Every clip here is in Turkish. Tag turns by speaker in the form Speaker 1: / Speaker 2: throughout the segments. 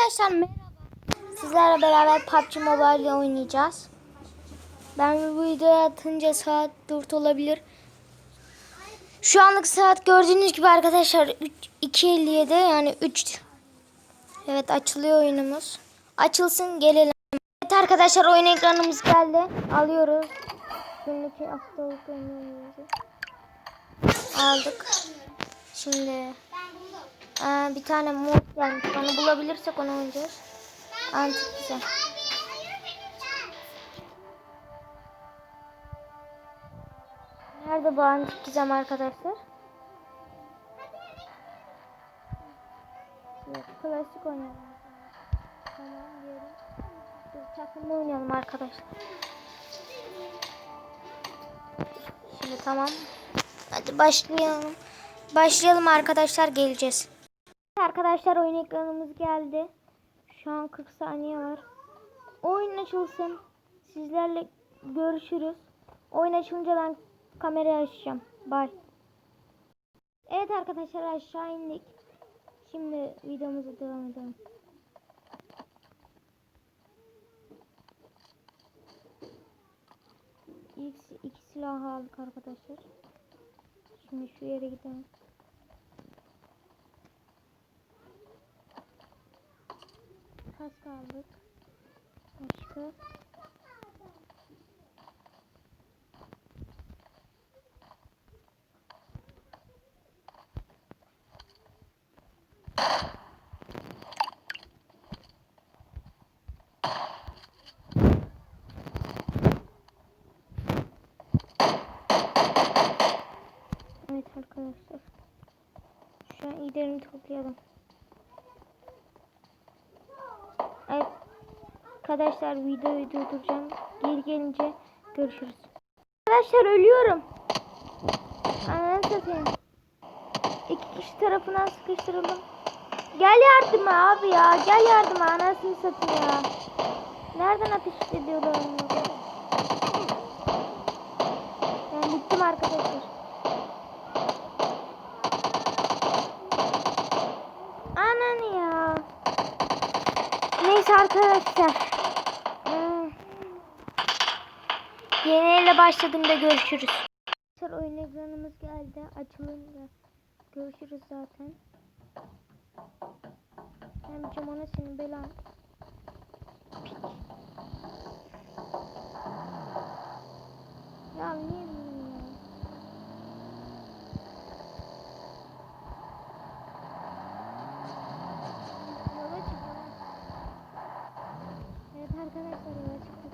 Speaker 1: Arkadaşlar merhaba. Sizlerle beraber PUBG Mobile oynayacağız. Ben bu videoyu atınca saat 4 olabilir. Şu anlık saat gördüğünüz gibi arkadaşlar 3 2.57 yani 3 Evet açılıyor oyunumuz. Açılsın gelelim. Evet arkadaşlar oyun ekranımız geldi. Alıyoruz. Şimdiki haftalık oyunumuzu. Aldık. Şimdi Aa, bir tane mod gelmiş. Onu bulabilirsek onu oynayacağız. Antik güzel. Nerede bu antik gizem arkadaşlar? Yok, klasik oynayalım. Tamam diyelim. Takımda oynayalım arkadaşlar. Şimdi tamam. Hadi başlayalım. Başlayalım arkadaşlar geleceğiz. Arkadaşlar oyun ekranımız geldi. Şu an 40 saniye var. Oyun açılsın. Sizlerle görüşürüz. Oyun açılınca ben kamerayı açacağım. Bye. Evet arkadaşlar aşağı indik. Şimdi videomuza devam edelim. İlk iki silah aldık arkadaşlar. Şimdi şu yere gidelim. Kask aldık. Başka. Evet arkadaşlar. Şu an iyilerini toplayalım. Evet. Arkadaşlar videoyu durduracağım. Geri gelince görüşürüz. Arkadaşlar ölüyorum. Ananı satayım. İki kişi tarafından sıkıştırıldım. Gel yardıma abi ya. Gel yardıma anasını satayım ya. Nereden ateş ediyorlar onu? Ben bittim arkadaşlar. Ananı ya. Neyse arkadaşlar. Hmm. Yeni ile başladığımda görüşürüz. Arkadaşlar oyun ekranımız geldi. Açılınca görüşürüz zaten. Hem camana senin belan. Ya niye bilmiyorum ya? Yola çık yola. Evet arkadaşlar yola çıktık.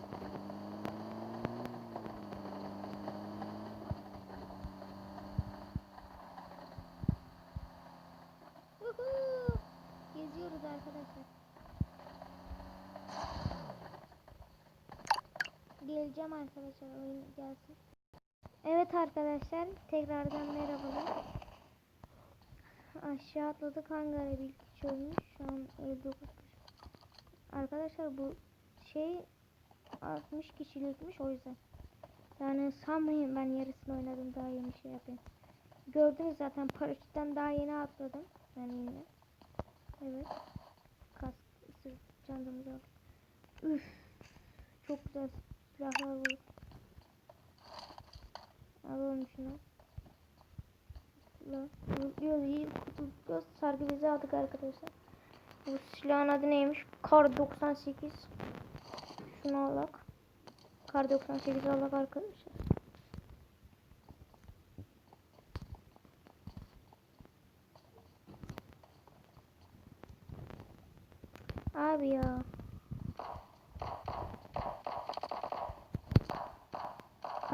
Speaker 1: Woohoo! Geziyoruz arkadaşlar. Geleceğim arkadaşlar oyun gelsin. Evet arkadaşlar tekrardan merhabalar. Aşağı atladık hangara bir kişi ölmüş. Şu an 59 kişi. Arkadaşlar bu şey 60 kişilikmiş o yüzden. Yani sanmayın ben yarısını oynadım daha yeni şey yapayım. Gördünüz zaten paraşütten daha yeni atladım. Yani yine. Evet. Kask sırt çantamızı aldık. Üf. Çok güzel silahlar bulduk. Alalım şunu. La, Diyoruz iyi kurtuluyoruz. Sargı bizi aldık arkadaşlar. Bu silahın adı neymiş? Kar 98. Şunu alak. Kar 98 alak arkadaşlar. Abi ya.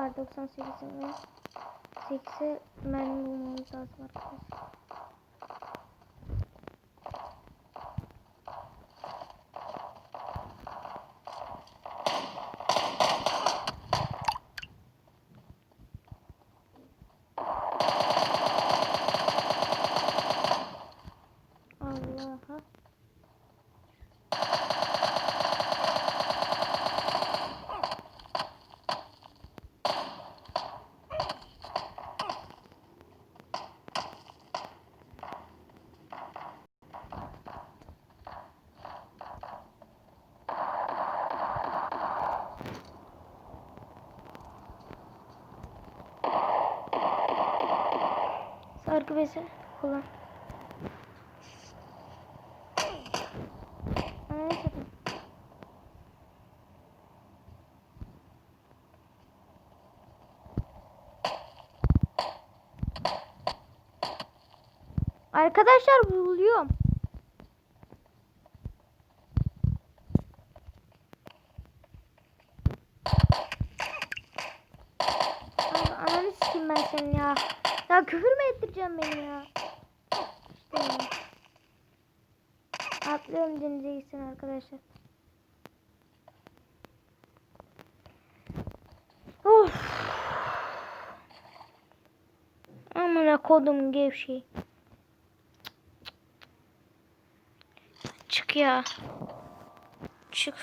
Speaker 1: Kar 98'in ve 8'e mermi bulmamız lazım arkadaşlar. Sargı bezi kullan. Arkadaşlar buluyorum. Ananı sikeyim ben senin ya. Ya küfür mü ettireceğim beni ya? İşte ya. Atlıyorum denize gitsin arkadaşlar. Of. Amına kodum gevşeyi. Çık ya. Çık.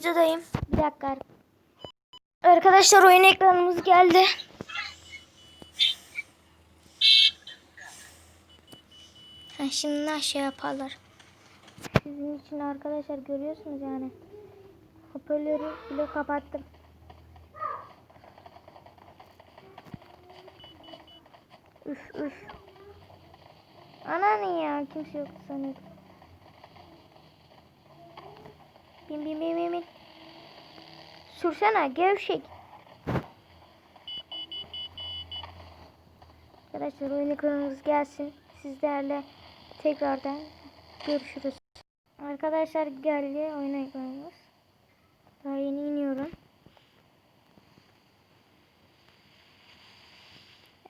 Speaker 1: Videodayım. Bir dakika. Arkadaşlar oyun ekranımız geldi. Ha, şimdi ne şey yaparlar. Sizin için arkadaşlar görüyorsunuz yani. Hoparlörü bile kapattım. Üf üf. Ananı ya kimse yok sanıyordum. Bin bin bin bin. Sürsene gevşek. Arkadaşlar oyun ekranımız gelsin. Sizlerle tekrardan görüşürüz. Arkadaşlar geldi oyun ekranımız. Daha yeni iniyorum.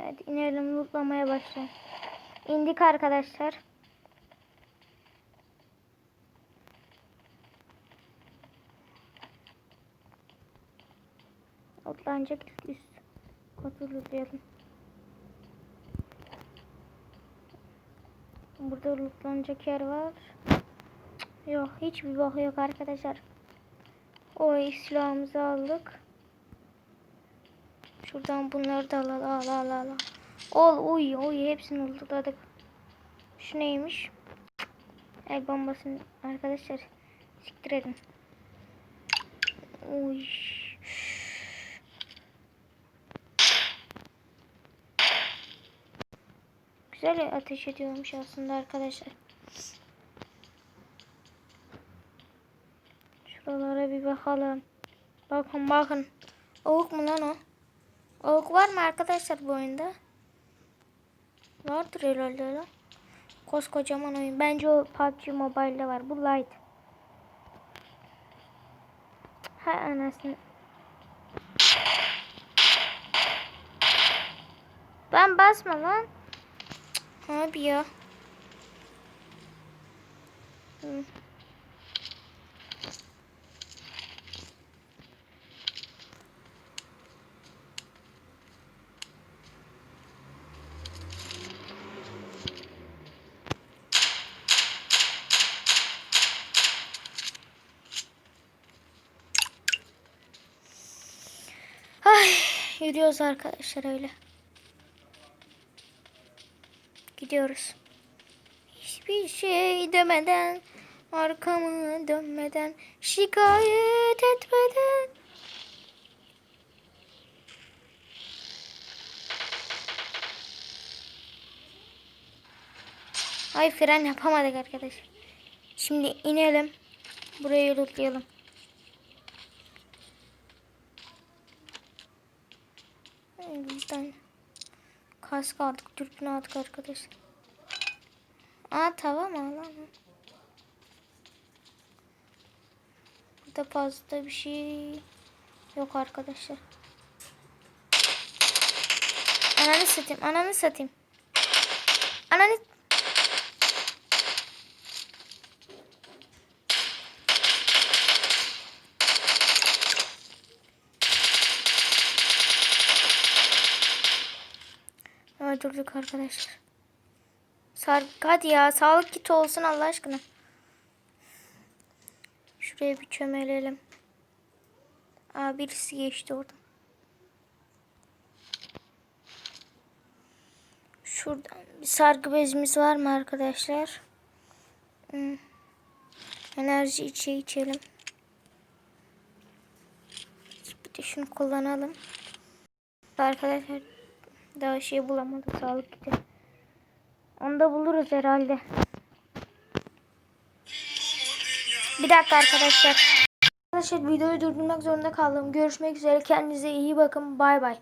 Speaker 1: Evet inelim lootlamaya başlayalım. İndik arkadaşlar. Otlanacak üst katı lootlayalım. Burada lootlanacak yer var. Yok hiçbir bok yok arkadaşlar. O silahımızı aldık. Şuradan bunları da al al al al. Ol uy uy hepsini lootladık. Şu neymiş? El bombasını arkadaşlar siktir edin. Uy. Güzel ateş ediyormuş aslında arkadaşlar. Şuralara bir bakalım. Bakın bakın. Avuk mu lan o? Avuk var mı arkadaşlar bu oyunda? Vardır herhalde lan. Koskocaman oyun. Bence o PUBG Mobile'de var. Bu light. Ha anasını. Ben basma lan. Abi ya. Ay, yürüyoruz arkadaşlar öyle. Gidiyoruz. Hiçbir şey demeden, arkamı dönmeden, şikayet etmeden. Ay fren yapamadık arkadaşlar. Şimdi inelim. Burayı lootlayalım. Bizden kask aldık, dürbün aldık arkadaşlar. Aa tamam mı lan? Burada fazla bir şey yok arkadaşlar. Ananı satayım, ananı satayım. Ananı Öldürdük arkadaşlar. Sar hadi ya sağlık kiti olsun Allah aşkına. Şuraya bir çömelelim. Aa birisi geçti oradan. Şuradan bir sargı bezimiz var mı arkadaşlar? Hmm. Enerji içe içelim. Bir de şunu kullanalım. Arkadaşlar daha şey bulamadık sağlık kiti. Onu da buluruz herhalde. Bir dakika arkadaşlar. Arkadaşlar videoyu durdurmak zorunda kaldım. Görüşmek üzere. Kendinize iyi bakın. Bay bay.